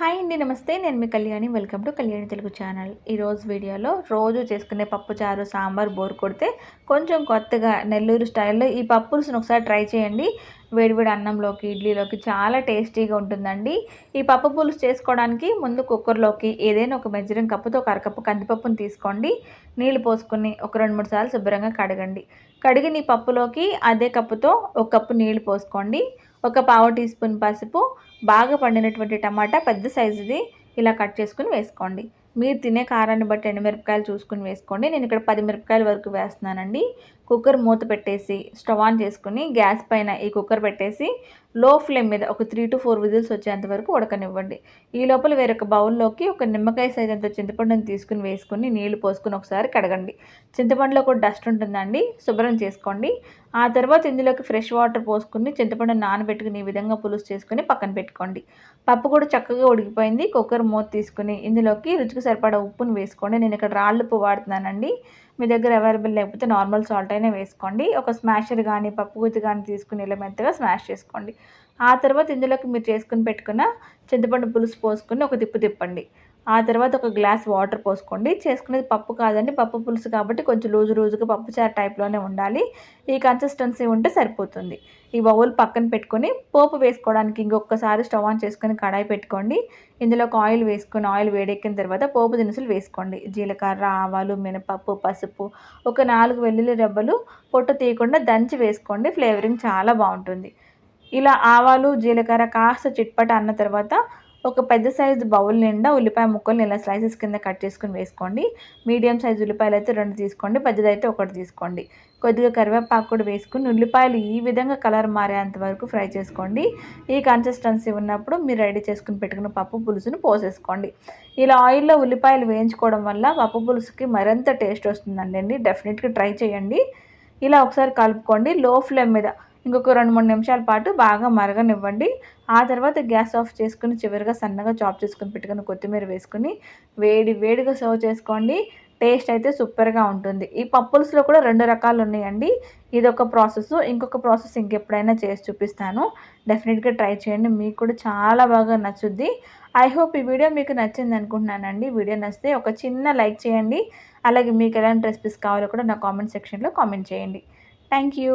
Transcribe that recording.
Hi అండి నమస్తే. నేను మీ Kalyani. Welcome to Kalyani Telugu channel. ఈరోజు వీడియోలో రోజు చేసుకునే పప్పు చారు సాంబార్ బోర్ కొడితే కొంచెం కొత్తగా నెల్లూరు స్టైల్లో ఈ పప్పులుసును ఒకసారి ట్రై చేయండి. వేడివేడి అన్నంలోకి ఇడ్లీలోకి చాలా టేస్టీగా ఉంటుందండి. ఈ పప్పు పులుసు చేసుకోవడానికి ముందు కుక్కర్లోకి ఏదైనా ఒక మెజరింగ్ కప్పుతో ఒక అరకప్పు కందిపప్పును తీసుకోండి. నీళ్ళు పోసుకుని ఒక రెండు మూడు సార్లు శుభ్రంగా కడగండి. కడిగిన ఈ పప్పులోకి అదే కప్పుతో ఒక కప్పు నీళ్ళు పోసుకోండి. ఒక పావు టీ స్పూన్ పసుపు బాగా పండినటువంటి టమాటా పెద్ద సైజుది. ఇలా కట్ చేసుకుని వేసుకోండి. మీరు తినే కారాన్ని బట్టి ఎండుమిరపకాయలు చూసుకుని వేసుకోండి. నేను ఇక్కడ పది మిరపకాయల వరకు వేస్తున్నానండి. కుక్కర్ మూత పెట్టేసి స్టవ్ ఆన్ చేసుకుని గ్యాస్ పైన ఈ కుక్కర్ పెట్టేసి లో ఫ్లేమ్ మీద ఒక త్రీ టు ఫోర్ విజిల్స్ వచ్చేంత వరకు ఉడకనివ్వండి. ఈ లోపల వేరొక బౌల్లోకి ఒక నిమ్మకాయ సైజ్ అంత చింతపండుని తీసుకుని వేసుకుని నీళ్ళు పోసుకుని ఒకసారి కడగండి. చింతపండులో కూడా డస్ట్ ఉంటుందండి శుభ్రం చేసుకోండి. ఆ తర్వాత ఇందులోకి ఫ్రెష్ వాటర్ పోసుకుని చింతపండు నానబెట్టుకుని ఈ విధంగా పులుసు చేసుకుని పక్కన పెట్టుకోండి. పప్పు కూడా చక్కగా ఉడికిపోయింది కుక్కర్ మూత తీసుకుని ఇందులోకి రుచికి సరిపడా ఉప్పును వేసుకోండి. నేను ఇక్కడ రాళ్ళుప్పు వాడుతున్నానండి. మీ దగ్గర అవైలబుల్ లేకపోతే నార్మల్ సాల్ట్ అయినా వేసుకోండి. ఒక స్మాషర్ కానీ పప్పు గుత్తి కానీ తీసుకుని ఇలా మెత్తగా స్మాష్ చేసుకోండి. ఆ తర్వాత ఇందులోకి మీరు చేసుకుని పెట్టుకున్న చింతపండు పులుసు పోసుకుని ఒక తిప్పు తిప్పండి. ఆ తర్వాత ఒక గ్లాస్ వాటర్ పోసుకోండి. చేసుకునేది పప్పు కాదండి. పప్పు పులుసు కాబట్టి కొంచెం లూజు లూజుగా పప్పు చారు టైప్లోనే ఉండాలి. ఈ కన్సిస్టెన్సీ ఉంటే సరిపోతుంది. ఈ బౌల్ పక్కన పెట్టుకొని పోపు వేసుకోవడానికి ఇంకొకసారి స్టవ్ ఆన్ చేసుకొని కడాయి పెట్టుకోండి. ఇందులో ఒక ఆయిల్ వేసుకొని ఆయిల్ వేడెక్కిన తర్వాత పోపు దినుసులు వేసుకోండి. జీలకర్ర ఆవాలు మినపప్పు పసుపు ఒక నాలుగు వెల్లుల్లి రెబ్బలు పొట్టు తీయకుండా దంచి వేసుకోండి. ఫ్లేవరింగ్ చాలా బాగుంటుంది. ఇలా ఆవాలు జీలకర్ర కాస్త చిట్పట అన్న తర్వాత ఒక పెద్ద సైజు బౌల్ నిండా ఉల్లిపాయ ముక్కలు ఇలా స్లైసెస్ కింద కట్ చేసుకుని వేసుకోండి. మీడియం సైజు ఉల్లిపాయలు అయితే రెండు తీసుకోండి పెద్దదైతే ఒకటి తీసుకోండి. కొద్దిగా కరివేపాకు కూడా వేసుకుని ఉల్లిపాయలు ఈ విధంగా కలర్ మారేంత వరకు ఫ్రై చేసుకోండి. ఈ కన్సిస్టెన్సీ ఉన్నప్పుడు మీరు రెడీ చేసుకుని పెట్టుకున్న పప్పు పులుసును పోసేసుకోండి. ఇలా ఆయిల్లో ఉల్లిపాయలు వేయించుకోవడం వల్ల పప్పు పులుసుకి మరింత టేస్ట్ వస్తుందండి. డెఫినెట్గా ట్రై చేయండి. ఇలా ఒకసారి కలుపుకోండి. లో ఫ్లేమ్ మీద ఇంకొక రెండు మూడు నిమిషాల పాటు బాగా మరగనివ్వండి. ఆ తర్వాత గ్యాస్ ఆఫ్ చేసుకుని చివరిగా సన్నగా చాప్ చేసుకుని పెట్టుకుని కొత్తిమీర వేసుకుని వేడి వేడిగా సర్వ్ చేసుకోండి. టేస్ట్ అయితే సూపర్గా ఉంటుంది. ఈ పప్పుల్స్లో కూడా రెండు రకాలు ఉన్నాయండి. ఇది ఒక ప్రాసెస్. ఇంకొక ప్రాసెస్ ఇంకెప్పుడైనా చేసి చూపిస్తాను. డెఫినెట్గా ట్రై చేయండి. మీకు కూడా చాలా బాగా నచ్చుద్ది. ఐ హోప్ ఈ వీడియో మీకు నచ్చింది అనుకుంటున్నానండి. వీడియో నచ్చితే ఒక చిన్న లైక్ చేయండి. అలాగే మీకు ఎలాంటి రెసిపీస్ కావాలో కూడా నా కామెంట్ సెక్షన్లో కామెంట్ చేయండి. Thank you.